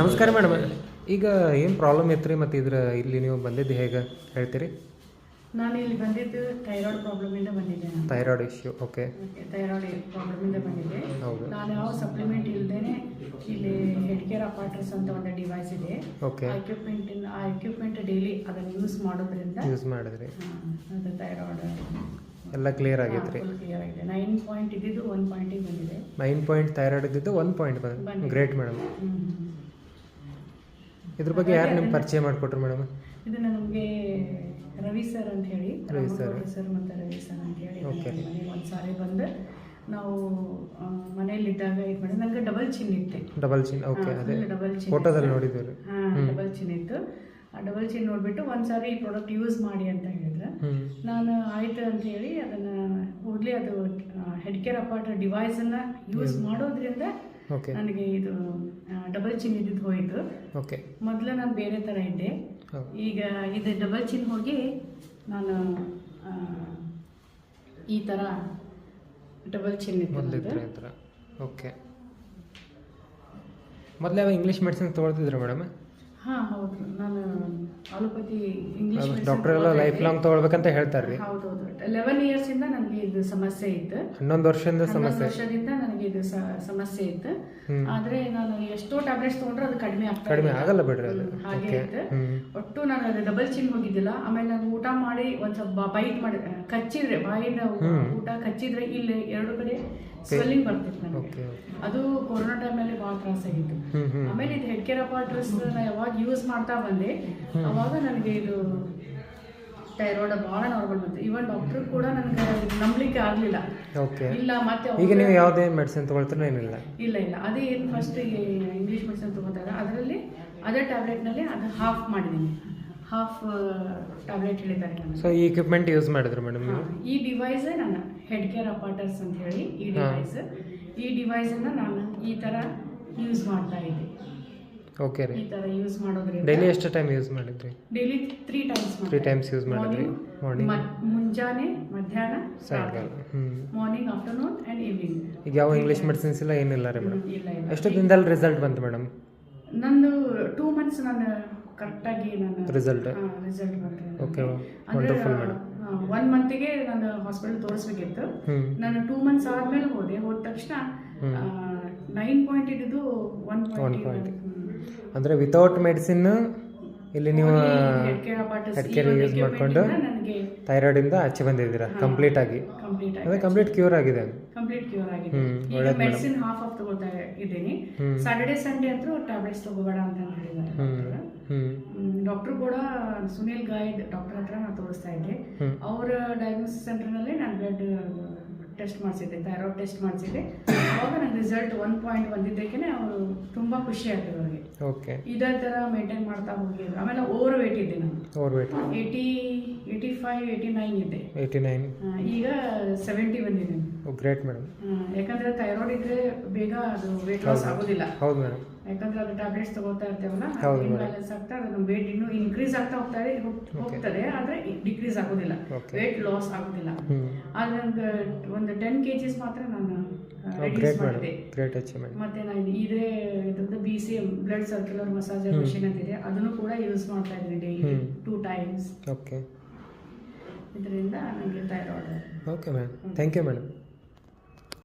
ನಮಸ್ಕಾರ ಮೇಡಮ್. ಈಗ ಏನು ಪ್ರಾಬ್ಲಮ್ ಇತ್ತು ರೀ ಮತ್ತು ಇದ್ರ ಇಲ್ಲಿ ನೀವು ಬಂದಿದ್ದು ಹೇಗೆ ಹೇಳ್ತೀರಿ? ನಾನು ಇಲ್ಲಿ ಬಂದಿದ್ದು ಥೈರಾಯ್ಡ್ ಪ್ರಾಬ್ಲಮಿಂದ ಬಂದಿದ್ದೆ ನಾನು. ಥೈರಾಯ್ಡ್ ಇಶ್ಯೂ ಓಕೆ ಥೈರಾಯ್ಡ್ ಪ್ರಾಬ್ಲಮಿಂದ ಬಂದಿದ್ದೆ. ಹೌದು. ನಾನು ಯಾವ ಸಪ್ಲಿಮೆಂಟ್ ಇಲ್ಲದೇ ಇಲ್ಲಿ ಹೆಡ್ ಕೇರ್ ಅಪಾರ್ಟರ್ಸ್ ಅಂತ ಒಂದು ಡಿವೈಸ್ ಇದೆ. ಓಕೆ ಆ equipment ಇನ್- ಆ ಎಕ್ವಿಪ್ಮೆಂಟ್ ಡೈಲಿ ಅದನ್ನು ಯೂಸ್ ಮಾಡೋದ್ರಿಂದ ಯೂಸ್ ಮಾಡಿದ್ರಿ. ಅದು ಥೈರಾಯ್ಡ್ ಎಲ್ಲ ಕ್ಲಿಯರ್ ಆಗೈತೆ ರೀ ಕ್ಲಿಯರ್ ಆಗಿದೆ. ನೈನ್ ಪಾಯಿಂಟ್ ಇದ್ದಿದ್ದು ಒನ್ ಪಾಯಿಂಟಿಗೆ ಬಂದಿದೆ. ನೈನ್ ಪಾಯಿಂಟ್ ಥೈರಾಯ್ಡ್ ಇದ್ದಿದ್ದು ಒನ್ ಪಾಯಿಂಟ್ ಬಂದು. Great madam hmm. ಇದ್ರ ಬಗ್ಗೆ ಯಾರು ನಿಮ್ಗೆ ಪರಿಚಯ ಮಾಡಿಕೊಟ್ರು ಮೇಡಮ್? ಇದು ನಮಗೆ ರವಿ ಸರ್ ಅಂತ ಹೇಳಿ ರವಿ ಸರ್. ಸರ್ ಮತ್ತು ರವಿ ಸರ್ ಅಂತ ಹೇಳಿ. ಮನೆಗೆ ಒಂದು ಸಾರಿ ಬಂದು ನಾವು ಮನೆಯಲ್ಲಿದ್ದಾಗ ಇದು ಮಾಡಿ ನನಗೆ ಡಬಲ್ ಚಿನ್ ಇತ್ತೆ. ಡಬಲ್ ಚಿನ್ ಓಕೆ ಅದೇ. ಡಬಲ್ ಚಿನ್ ಫೋಟೋದಲ್ಲಿ ನೋಡಿದ್ವಿ ರೀ ಹಾಂ ಡಬಲ್ ಚಿನ್ ಇತ್ತು. ಆ ಡಬಲ್ ಚಿನ್ ನೋಡಿಬಿಟ್ಟು ಒಂದು ಸಾರಿ ಈ ಪ್ರಾಡಕ್ಟ್ ಯೂಸ್ ಮಾಡಿ ಅಂತ ಹೇಳಿದ್ರೆ. ನಾನು ಆಯ್ತು ಅಂತ ಹೇಳಿ ಅದನ್ನು ಓದ್ಲಿ ಅದು ಹೆಡ್ ಕೇರ್ ಅಪಾರ್ಟ್ ಡಿವೈಸನ್ನು ಯೂಸ್ ಮಾಡೋದ್ರಿಂದ ನನಗೆ ಇದು ಡಬಲ್ ಚಿನ್ ಇದ್ದಿದ್ದು ಹೋಯಿತು. ಓಕೆ ಮೊದಲು ನಾನು ಬೇರೆ ಥರ ಇದ್ದೆ. ಈಗ ಇದು ಡಬಲ್ ಚಿನ್ ಹೋಗಿ ನಾನು ಈ ಥರ ಡಬಲ್ ಚಿನ್ ಇತ್ತು ಓಕೆ ಮೊದಲೇ ಇಂಗ್ಲೀಷ್ ಮೆಡಿಸಿನ್ ತೊಗೊಳ್ತಿದ್ರು ಮೇಡಮ್ ಹಾಂ ಹೌದು. ನಾನು ಆಲೋಪತಿ ಇಂಗ್ಲೀಷ್ ಡಾಕ್ಟರ್ ಎಲ್ಲ ಲೈಫ್ ಲಾಂಗ್ ತಗೊಳ್ಬೇಕಂತ ಹೇಳ್ತಾರೆ ರೀ. ಹೌದು ಹೌದು ಲೆವೆನ್ ಇಯರ್ಸಿಂದ ನನಗೆ ಇದು ಸಮಸ್ಯೆ ಇತ್ತು. ಹನ್ನೊಂದು ವರ್ಷದಿಂದ ಹನ್ನೊಂದು ಸಮಸ್ಯೆ. ವರ್ಷದಿಂದ ನನಗೆ ಇದು ಸ- ಸಮಸ್ಯೆ ಇತ್ತು. ಆದ್ರೆ ನಾನು ಎಷ್ಟೋ ಟ್ಯಾಬ್ಲೆಟ್ಸ್ ತಗೊಂಡ್ರೆ ಅದು ಕಡಿಮೆ ಆಗ್ತಾ ಕಡಿಮೆ ಇರ್ಲಿಲ್ಲ. ಆಗಲ್ಲ ಬಿಡ್ರಿ ಅದು. ಹ್ಮ್, ಹಾಗೆ ಇತ್ತು. ಒಟ್ಟು ನಾನು ಅದು ಡಬಲ್ ಚಿನ್ ಹೋಗಿದ್ದಿಲ್ಲ. ಆಮೇಲೆ ನಾನು ಊಟ ಮಾಡಿ ಒಂದ್ ಸ್ವಲ್ಪ ಬೈಟ್ ಮಾಡಿ ಆ, ಕಚ್ಚಿದ್ರೆ ಬಾಯಿನ ಊಟ ಕಚ್ಚಿದ್ರೆ ಇಲ್ಲಿ ಎರಡು ಕಡೆ ಸ್ವೆಲ್ಲಿಂಗ್ ಬರ್ತಿತ್ತು ನನಗೆ. ಓಕೆ ಅದು ಕೊರೋನಾ ಟೈಮಲ್ಲಿ ಹ್ಞೂ ಆಮೇಲೆ ಇದು ಹೆಡ್ ಕೇರ್ ಡ್ರೆಸ್ ಯಾವಾಗ ಯೂಸ್ ಮಾಡ್ತಾ ಬಂದೆ ಅವಾಗ ನನಗೆ ಇದು ಥೈರಾಯ್ಡ್ ಭಾಳ ನಾರ್ಮಲ್ ಬಂತು. ಇವನ್ ಡಾಕ್ಟರ್ ಕೂಡ ನನಗೆ ನಂಬಲಿಕ್ಕೆ ಆಗಲಿಲ್ಲ. ಓಕೆ ಇಲ್ಲ ಮತ್ತೆ ಈಗ ನೀವು ಯಾವುದೇ ಮೆಡಿಸಿನ್ ತೊಗೊಳ್ತೀರೋ ಏನಿಲ್ಲ? ಇಲ್ಲ ಇಲ್ಲ. ಅದೇ ಏನು ಫಸ್ಟ್ ಇಂಗ್ಲೀಷ್ ಮೆಡಿಸಿನ್ ತಗೋತಾರೆ ಅದರಲ್ಲಿ ಅದೇ ಟ್ಯಾಬ್ಲೆಟ್ನಲ್ಲಿ ಅದು ಹಾಫ್ ಮಾಡಿದ್ದೀನಿ. ಹಾಫ್ ಟ್ಯಾಬ್ಲೆಟ್ ಹೇಳಿದ್ದಾರೆ ಸೊ ಈ ಇಕ್ವಿಪ್ಮೆಂಟ್ ಯೂಸ್ ಮಾಡಿದ್ರು ಮೇಡಮ್ ಈ ಡಿವೈಸ್ ನನ್ನ ಹೆಡ್ ಕೇರ್ ಅಪಾರ್ಟರ್ಸ್ ಅಂತ ಹೇಳಿ ಈ ಡಿವೈಸ್ ಈ ಡಿವೈಸನ್ನು ನಾನು ಈ ಥರ ಯೂಸ್ ಮಾಡ್ತಾ ಇದ್ದೆ. ಓಕೆ ರೀ. ಈ ತರ ಯೂಸ್ ಮಾಡೋದ್ರಿಂದ ಡೈಲಿ ಎಷ್ಟು ಟೈಮ್ ಯೂಸ್ ಮಾಡಿದ್ರಿ? Daily three times three times use ಮಾಡಿದ್ರಿ? ಮಾರ್ನಿಂಗ್ ಮುಂಜಾನೆ ಮಧ್ಯಾಹ್ನ ಸಾಯಂಕಾಲ. ಮಾರ್ನಿಂಗ್ ಆಫ್ಟರ್ನೂನ್ ಅಂಡ್ ಈವ್ನಿಂಗ್ ಈಗ ಯಾವ ಇಂಗ್ಲಿಷ್ ಮೆಡಿಸಿನ್ಸ್ ಇಲ್ಲ ಏನಿಲ್ಲ ರೀ ಮೇಡಮ್ ಇಲ್ಲ ಇಲ್ಲ. ಎಷ್ಟು ದಿನದಲ್ಲಿ ರಿಸಲ್ಟ್ ಬಂತು ಮೇಡಮ್ ನಂದು ಟೂ ಮಂತ್ಸ್ ನಾನು ಕರೆಕ್ಟಾಗಿ ನಾನು ರಿಸಲ್ಟ್ ರಿಸಲ್ಟ್ ಬಂತು. ಓಕೆ ವಂಡರ್ಫುಲ್ ಮೇಡಮ್ ಒನ್ ಮಂತಿಗೆ ನಾನು ಹಾಸ್ಪಿಟಲ್ ತೋರಿಸ್ಬೇಕಿತ್ತು. ನಾನು ಟೂ ಮಂತ್ಸ್ ಆದಮೇಲೆ ಹೋದೆ. ಹೋದ ತಕ್ಷಣ ನೈನ್ ಪಾಯಿಂಟ್ ಇದ್ದಿದ್ದು ಒನ್ One ಪಾಯಿಂಟ್. ಅಂದರೆ ವಿತೌಟ್ ಮೆಡಿಸಿನ್ ಇಲ್ಲಿ ನೀವು ಹೆಡ್ ಕೇರ್ ಯೂಸ್ ಮಾಡ್ಕೊಂಡು ಥೈರಾಯ್ಡಿಂದ ಆಚೆ ಬಂದಿದ್ದೀರಾ? ಕಂಪ್ಲೀಟ್ ಆಗಿ. ಕಂಪ್ಲೀಟ್ ಅದೇ ಕಂಪ್ಲೀಟ್ ಕ್ಯೂರ್ ಆಗಿದೆ. ಕಂಪ್ಲೀಟ್ ಕ್ಯೂರ್ ಆಗಿದೆ. ಈಗ ಮೆಡಿಸಿನ್ ಹಾಫ್ ಆಫ್ ತಗೋತಾ ಇದ್ದೀನಿ. ಸ್ಯಾಟರ್ಡೆ ಸಂಡೇ ಅಂತೂ ಟ್ಯಾಬ್ಲೆಟ್ಸ್ ತಗೋಬೇಡ ಅಂತ ಹೇಳಿದ್ದಾರೆ ಡಾಕ್ಟರ್. ಕೂಡ ಸುನಿಲ್ ಗೈಡ್ ಡಾಕ್ಟರ್ ಹತ್ರ ನಾನು ತೋರಿಸ್ತಾ ಇದ್ದೆ. ಅವರ ಡಯಾಗ್ನೋಸಿಸ್ ಸೆಂಟರ್ನಲ್ಲಿ ನಾನು ಬ್ಲಡ್ ಟೆಸ್ಟ್ ಮಾಡಿಸಿದ್ದೆ ಥೈರಾಯ್ಡ್ ಟೆಸ್ಟ್ ಮಾಡಿಸಿದ್ದೆ. ಅವಾಗ ರಿಸಲ್ಟ್ ಒನ್ ಪಾಯಿಂಟ್ ಬಂದಿದ್ದಕ್ಕೆ ಅವರು ತುಂಬ ಖುಷಿ ಆಯ್ತು ಅವರಿಗೆ. ಓಕೆ ಇದೇ ಥರ ಮೇಂಟೈನ್ ಮಾಡ್ತಾ ಹೋಗಿದ್ರು. ಆಮೇಲೆ ಓವರ್ ವೇಟ್ ಇದ್ದೆ ನಾನು. Overweight eighty eighty five eighty nine ಇದ್ದೆ. ಏಯ್ಟಿ ನೈನ್ ಈಗ ಸೆವೆಂಟಿ ಬಂದಿದ್ದೀನಿ. ಗ್ರೇಟ್ ಮೇಡಮ್ ಹ್ಮ್, ಯಾಕಂದ್ರೆ ಥೈರಾಯ್ಡ್ ಇದ್ರೆ ಬೇಗ ಅದು ವೇಟ್ ಲಾಸ್ ಆಗೋದಿಲ್ಲ. ಹೌದು ಮೇಡಮ್ ಯಾಕಂದ್ರೆ ಅದು ಟ್ಯಾಬ್ಲೆಟ್ಸ್ ತಗೋತಾ ಇರ್ತೇವಲ್ಲ. ಬ್ಯಾಲೆನ್ಸ್ ಆಗ್ತಾ ಅದು ವೇಟ್ ಇನ್ನೂ ಇನ್ಕ್ರೀಸ್ ಆಗ್ತಾ ಹೋಗ್ತಾ ಇದೆ ಹೋಗ್- ಹೋಗ್ತದೆ ಆದ್ರೆ ಡಿಕ್ರೀಸ್ ಆಗೋದಿಲ್ಲ. ವೇಟ್ ಲಾಸ್ ಆಗೋದಿಲ್ಲ. ಆದ್ರೆ ನನಗೆ ಒಂದು ಟೆನ್ ಕೆ ಜಿಸ್ ಮಾತ್ರ ನಾನು ಅಚೀವ್ಮೆಂಟ್ ಮತ್ತೆ ನಾನು ಇದೇ ಇದ್ರದ್ದು B C M blood circular massage machine ಅಂತಿದೆ. ಅದನ್ನು ಕೂಡ ಯೂಸ್ ಮಾಡ್ತಾ ಇದ್ದೀನಿ ಡೈಲಿ. ಟೂ ಟೈಮ್ಸ್ ಓಕೆ ಇದರಿಂದ ನನಗೆ thyroid okay madam thank you madam